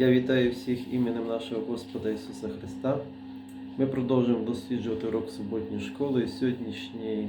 Я вітаю всіх іменем нашого Господа Ісуса Христа. Ми продовжуємо досліджувати урок суботньої школи. Сьогоднішні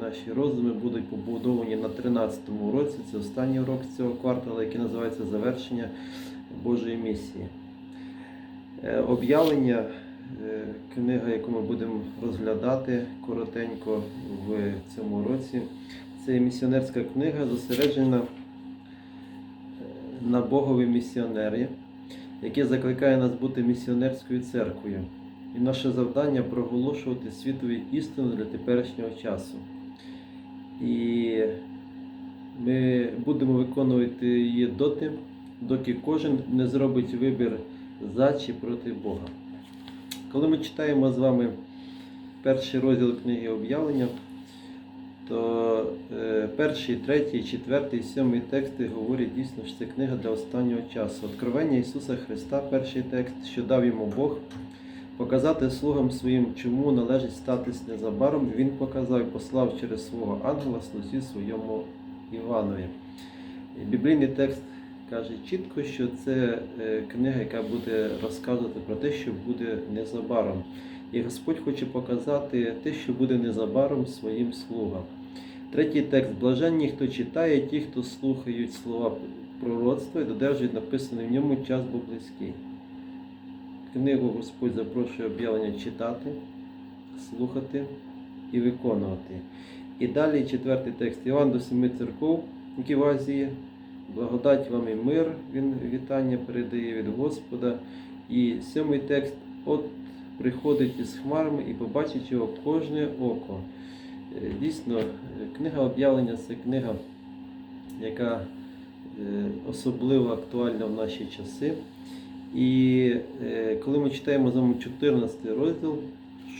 наші роздуми будуть побудовані на 13-му уроці. Це останній урок цього кварталу, який називається Завершення Божої місії. Е, Об'явлення, е, книга, яку ми будемо розглядати коротенько в цьому році. Це місіонерська книга, зосереджена на Богові місіонері, яке закликає нас бути місіонерською церквою. І наше завдання проголошувати світові істину для теперішнього часу. І ми будемо виконувати її доти, доки кожен не зробить вибір за чи проти Бога. Коли ми читаємо з вами перший розділ книги об'явлення, то е, перший, третій, четвертий, сьомий тексти говорять дійсно, що це книга для останнього часу. Откровення Ісуса Христа, перший текст, що дав йому Бог, показати слугам своїм, чому належить статись незабаром. Він показав і послав через свого ангела слузі своєму Іванові. Біблійний текст каже чітко, що це е, книга, яка буде розказувати про те, що буде незабаром. І Господь хоче показати те, що буде незабаром своїм слугам. Третій текст. Блаженні, хто читає, ті, хто слухають слова пророцтва і додержують написаний в ньому час був близький. Книгу Господь запрошує об'явлення читати, слухати і виконувати. І далі четвертий текст. Іван до семи церков, які в Азії. Благодать вам і мир, він вітання передає від Господа. І сьомий текст. От приходить із хмарами і побачить його кожне око. Е, Дійсно, е, книга об'явлення це книга, яка е, особливо актуальна в наші часи. І коли ми читаємо з вами 14 розділ,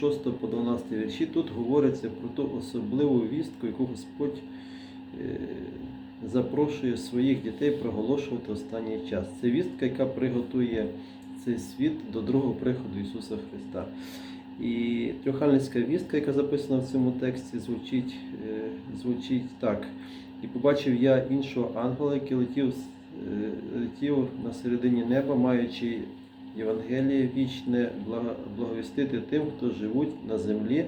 6 по 12 вірші, тут говориться про ту особливу вістку, яку Господь запрошує своїх дітей проголошувати останній час. Це вістка, яка приготує цей світ до другого приходу Ісуса Христа. І трьохальницька вістка, яка записана в цьому тексті, звучить, е, звучить так. І побачив я іншого ангела, який летів, е, летів на середині неба, маючи Євангеліє вічне, благовістити тим, хто живуть на землі,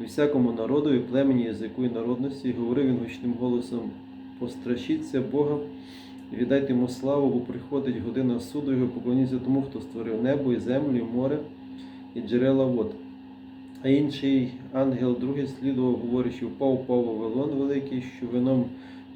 всякому народу, і племені, язику і народності, і говорив він гучним голосом: пострашіться Бога і віддайте йому славу, бо приходить година суду, його поклоніться тому, хто створив небо і землю, і море, і джерела вод. А інший ангел другий слідував, говорячи, впав, впав Вавилон великий, що вином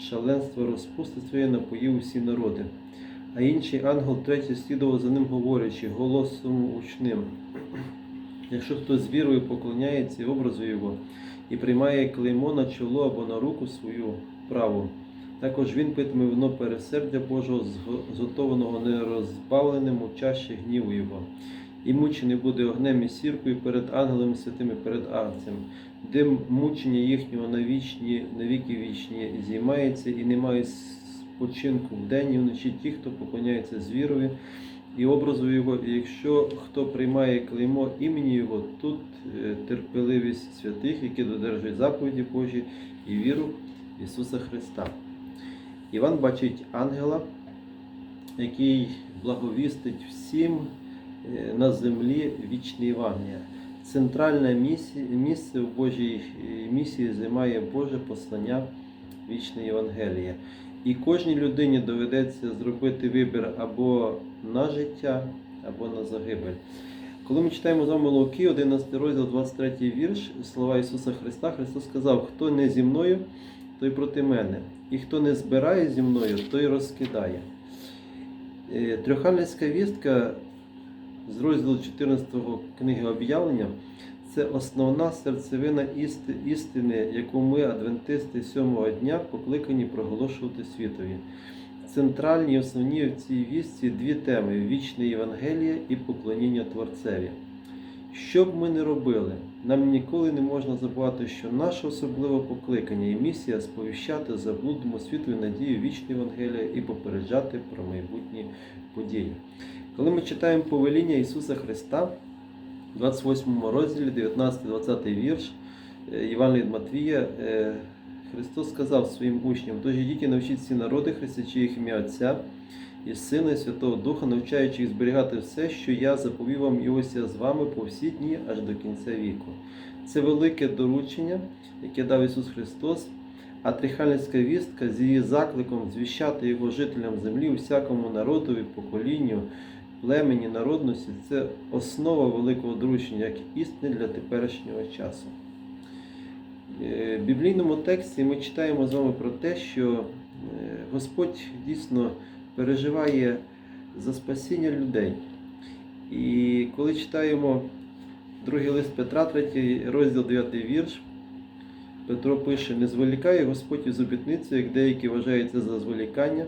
шаленства розпусти своє напоїв усі народи. А інший ангел третій слідував за ним, говорячи, голосом учним. Якщо хто з вірою поклоняється образу його і приймає клеймо на чоло або на руку свою праву, також він питиме вино пересердя Божого, зготованого нерозбавленим у чаші гніву його, і мучений буде огнем і сіркою перед ангелами святими, перед агнцем. Дим мучення їхнього на вічні, на віки вічні зіймається і немає спочинку вдень і вночі ті, хто поклоняється звірові і образу його. І якщо хто приймає клеймо імені Його, тут е, терпеливість святих, які додержують заповіді Божі і віру Ісуса Христа. Іван бачить ангела, який благовістить всім е, на землі вічне Євангелія. Центральне місце, в Божій е, місії займає Боже послання вічне Євангеліє. І кожній людині доведеться зробити вибір або на життя, або на загибель. Коли ми читаємо з вами Луки, 11 розділ, 23 вірш, слова Ісуса Христа, Христос сказав: хто не зі мною, той проти мене. І хто не збирає зі мною, той розкидає. Е, Трьохальницька вістка з розділу 14 книги об'явлення це основна серцевина істи- істини, яку ми, адвентисти сьомого дня, покликані проголошувати світові. Центральні і основні в цій вістці дві теми: вічне Євангеліє і поклоніння Творцеві. Що б ми не робили, нам ніколи не можна забувати, що наше особливе покликання і місія сповіщати заблудному світу надію вічне Євангелія і попереджати про майбутні події. Коли ми читаємо повеління Ісуса Христа, 28 розділі, 19-20 вірш е, Євангелія від Матвія, е, Христос сказав своїм учням: Тож ідіть і навчіть всі народи, хрестячи їх ім'я Отця і і Святого Духа, навчаючи їх зберігати все, що я заповів вам, і ось я з вами по всі дні аж до кінця віку. Це велике доручення, яке дав Ісус Христос, а трихальницька вістка з її закликом звіщати його жителям землі, усякому народові, поколінню, племені, народності це основа великого доручення, як істини для теперішнього часу. Е, В біблійному тексті ми читаємо з вами про те, що е, Господь дійсно переживає за спасіння людей. І коли читаємо другий лист Петра, 3 розділ 9 вірш, Петро пише: Не зволікає Господь із обітницею, як деякі вважаються за зволікання,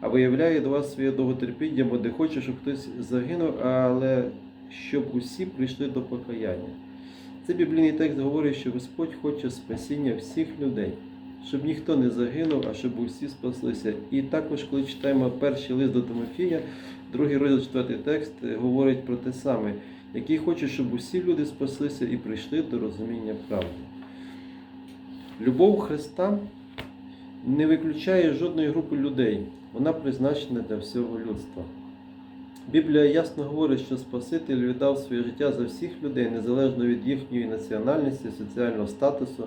а виявляє до вас своє довготерпіння, бо не хоче, щоб хтось загинув, але щоб усі прийшли до покаяння. Цей біблійний текст говорить, що Господь хоче спасіння всіх людей, щоб ніхто не загинув, а щоб усі спаслися. І також, коли читаємо перший лист до Тимофія, другий розділ, четвертий текст е, говорить про те саме, який хоче, щоб усі люди спаслися і прийшли до розуміння правди. Любов Христа не виключає жодної групи людей, вона призначена для всього людства. Біблія ясно говорить, що Спаситель віддав своє життя за всіх людей, незалежно від їхньої національності, соціального статусу,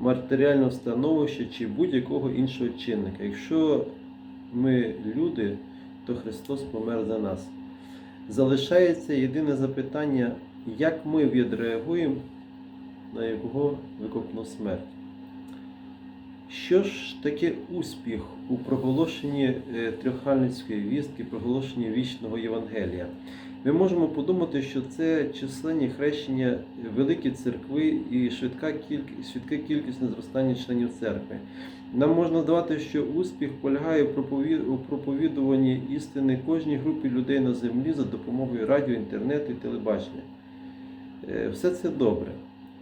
матеріального становища чи будь-якого іншого чинника. Якщо ми люди, то Христос помер за нас. Залишається єдине запитання, як ми відреагуємо на Його викупну смерть. Що ж таке успіх у проголошенні е, трьохальницької вістки, проголошенні вічного Євангелія? Ми можемо подумати, що це численні хрещення великі церкви і швидка кількість, швидке кількісне зростання членів церкви. Нам можна здавати, що успіх полягає у проповідуванні істини кожній групі людей на землі за допомогою радіо, інтернету і телебачення. Е, Все це добре.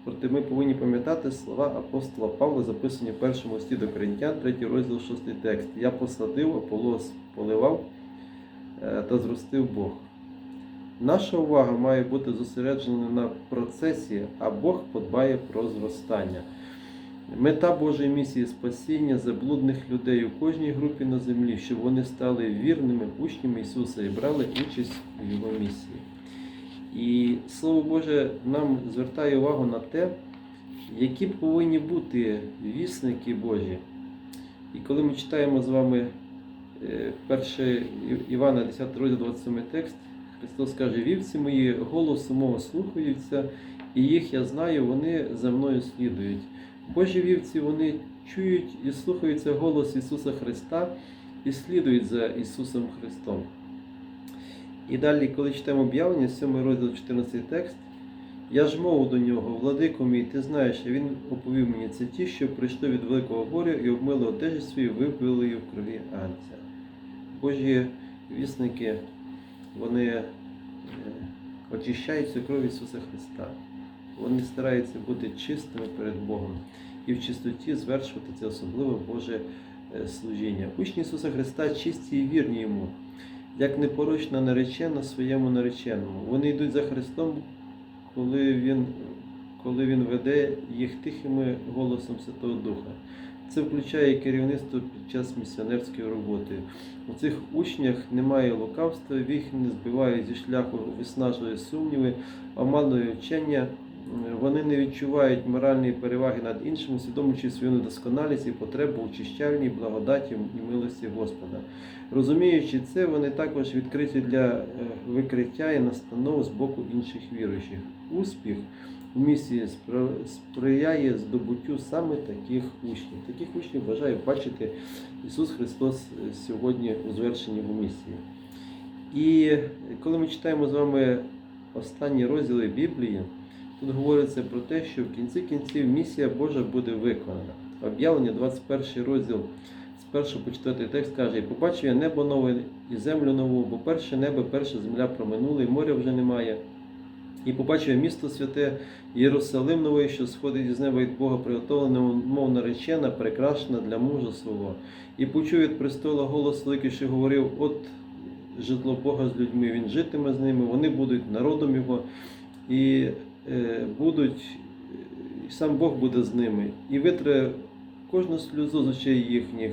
Проте ми повинні пам'ятати слова апостола Павла, записані в першому листі до Коринтян, 3 розділ 6 текст. Я посадив, Аполос поливав е, та зростив Бог. Наша увага має бути зосереджена на процесі, а Бог подбає про зростання. Мета Божої місії спасіння заблудних людей у кожній групі на землі, щоб вони стали вірними учнями Ісуса і брали участь у Його місії. І Слово Боже нам звертає увагу на те, які повинні бути вісники Божі. І коли ми читаємо з вами 1 Івана 10 розділ 27 текст, Христос каже, вівці мої голосу мого слухаються, і їх я знаю, вони за мною слідують. Божі вівці вони чують і слухаються голос Ісуса Христа і слідують за Ісусом Христом. І далі, коли читаємо об'явлення, 7 розділ 14 текст, я ж мову до нього, владико мій, ти знаєш, а він оповів мені це ті, що прийшли від великого горя і обмили одежі свої, випили її в крові Анця. Божі вісники, вони е, очищаються кров'ю Ісуса Христа. Вони стараються бути чистими перед Богом і в чистоті звершувати це особливе Боже е, служіння. Учні Ісуса Христа чисті і вірні йому як непорочна наречена своєму нареченому. Вони йдуть за Христом, коли Він, коли він веде їх тихими голосом Святого Духа. Це включає керівництво під час місіонерської роботи. У цих учнях немає лукавства, їх не збивають зі шляху, виснажує сумніви, оманує вчення. Вони не відчувають моральної переваги над іншим, усвідомлюючи свою недосконалість і потребу у чищальній благодаті і милості Господа. Розуміючи це, вони також відкриті для е, викриття і настанов з боку інших віруючих. Успіх місії сприяє здобуттю саме таких учнів. Таких учнів бажаю бачити Ісус Христос е, сьогодні у звершенні в місії. І коли ми читаємо з вами останні розділи Біблії, тут говориться про те, що в кінці кінців місія Божа буде виконана. Об'явлення 21 розділ з 1 по 4 текст каже: І побачив я небо нове і землю нову, бо перше небо, перша земля проминули, і моря вже немає. І побачив місто святе, Єрусалим новий, що сходить із неба від Бога, приготовлене, мов наречена, прекрасна для мужа свого. І почув від престола голос великий, що говорив: От житло Бога з людьми, він житиме з ними, вони будуть народом Його, і е, будуть, і сам Бог буде з ними, і витре кожну сльозу з очей їхніх.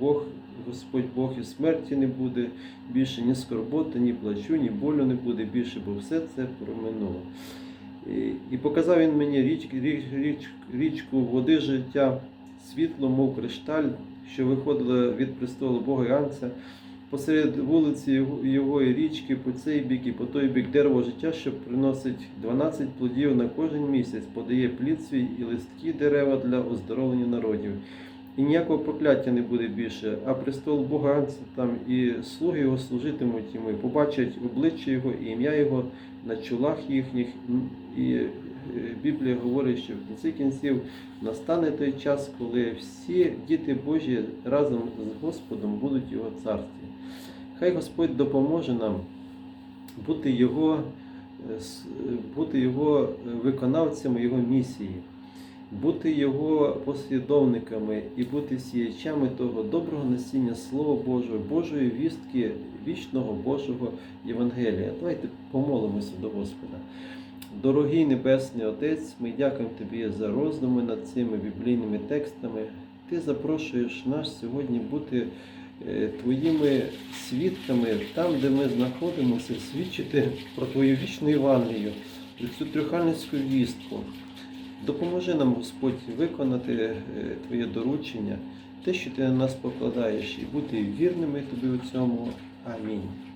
Бог, Господь Бог і смерті не буде більше, ні скорботи, ні плачу, ні болю не буде більше, бо все це проминуло. І, і показав він мені річ, річ, річ, річку води життя, світло, мов кришталь, що виходило від престолу Бога і Анця, посеред вулиці його, його і річки, по цей бік і по той бік дерево життя, що приносить 12 плодів на кожен місяць, подає плід свій і листки дерева для оздоровлення народів. І ніякого прокляття не буде більше, а престол Бога там і слуги його служитимуть йому, і побачать обличчя Його і ім'я Його на чолах їхніх. І е, Біблія говорить, що в кінці кінців настане той час, коли всі діти Божі разом з Господом будуть Його царстві. Хай Господь допоможе нам бути Його, е, е, бути Його виконавцями Його місії, бути Його послідовниками і бути сіячами того доброго насіння Слова Божого, Божої вістки, вічного Божого Євангелія. Давайте помолимося до Господа. Дорогий Небесний Отець, ми дякуємо Тобі за роздуми над цими біблійними текстами. Ти запрошуєш нас сьогодні бути е, Твоїми свідками там, де ми знаходимося, свідчити про Твою вічну Євангелію, цю трьохальницьку вістку. Допоможи нам, Господь, виконати е, Твоє доручення, те, що ти на нас покладаєш, і бути вірними Тобі у цьому. Амінь.